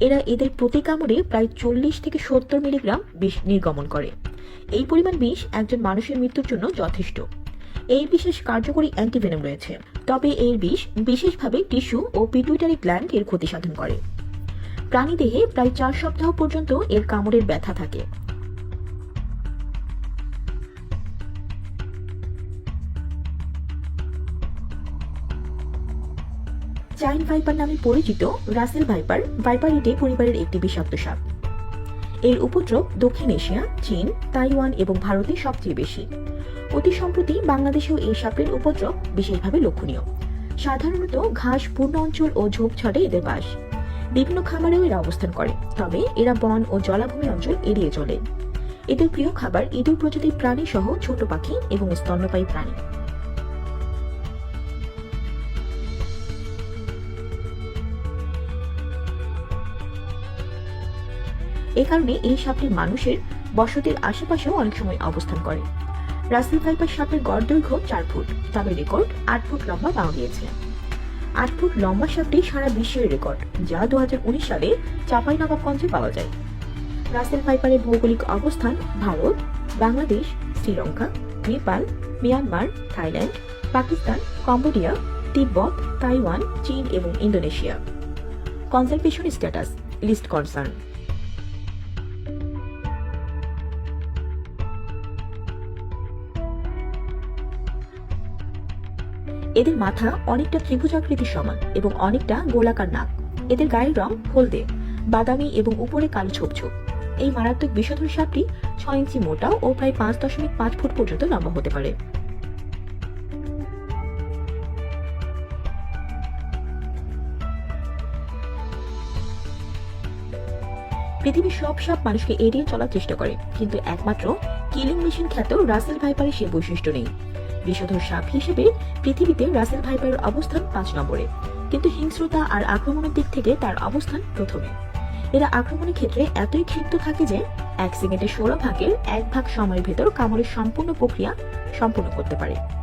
এরা এদের প্রতি কামড়ে প্রায় চল্লিশ থেকে সত্তর মিলিগ্রাম বিষ নির্গমন করে। এই পরিমাণ বিষ একজন মানুষের মৃত্যুর জন্য যথেষ্ট। এই বিশেষ কার্যকরী অ্যান্টিভেনম রয়েছে। তবে এর বিষ বিশেষভাবে টিস্যু ও পিটুইটারি গ্ল্যান্ড এর ক্ষতি সাধন করে। প্রাণীদেহে প্রায় চার সপ্তাহ পর্যন্ত এর কামড়ের ব্যথা থাকে। চাইন ভাইপার নামে পরিচিত রাসেল ভাইপার ভাইপারিটে পরিবারের একটি বিষাক্ত সাপ। এর উপদ্রব দক্ষিণ এশিয়া, চীন, তাইওয়ান এবং ভারতে সবচেয়ে বেশি। অতি সম্প্রতি বাংলাদেশেও এই সাপের উপদ্রব বিশেষভাবে লক্ষণীয়। সাধারণত ঘাস, পূর্ণ অঞ্চল ও ঝোপঝাড়ে এদের বাস। বিভিন্ন খামারেও এরা অবস্থান করে, তবে এরা বন ও জলাভূমি অঞ্চল এড়িয়ে চলে। এদের প্রিয় খাবার ইঁদুর প্রজাতির প্রাণী সহ ছোট পাখি এবং স্তন্যপায়ী প্রাণী। কারণে এই সাপটি মানুষের বসতির আশেপাশেও অনেক সময় অবস্থান করে। রাসেল ভাইপার সাপের গড় দৈর্ঘ্য চার ফুট, তবে রেকর্ড আট ফুট লম্বা পাওয়া গিয়েছে। আট ফুট লম্বা সাপটি সারা বিশ্বের রেকর্ড, যা দুহাজার উনিশ সালে চাপাই নবাবগঞ্জে পাওয়া যায়। রাসেল ভাইপারের ভৌগোলিক অবস্থান Bharat, Bangladesh, Sri Lanka, Nepal, Myanmar, Thailand, Pakistan, Cambodia, তিব্বত, তাইওয়ান, চীন এবং Indonesia. Conservation status, list concern. এদের মাথা অনেকটা ত্রিভুজাকৃতির সমান এবং অনেকটা গোলাকার নাক। এদের গায়ের রং হলদে, বাদামি এবং উপরে কালো ছোপ ছোপ। এই মারাত্মক বিষধর সাপটি ছয় ইঞ্চি মোটা ও প্রায় পাঁচ দশমিক পাঁচ ফুট পর্যন্ত লম্বা হতে পারে। পৃথিবীর সব সাপ মানুষকে এড়িয়ে চলার চেষ্টা করে, কিন্তু একমাত্র কিলিং মেশিন খ্যাত রাসেল ভাইপারের সে বৈশিষ্ট্য নেই। বিষধর সাপ হিসেবে পৃথিবীতে রাসেল ভাইপার অবস্থান পাঁচ নম্বরে। কিন্তু হিংস্রতা আর আক্রমণের দিক থেকে তার অবস্থান প্রথমে। এরা আক্রমণের ক্ষেত্রে এতই ক্ষিপ্ত থাকে যে এক সেকেন্ডে ষোলো ভাগের এক ভাগ সময়ের ভেতর কামড়ের সম্পূর্ণ প্রক্রিয়া সম্পূর্ণ করতে পারে।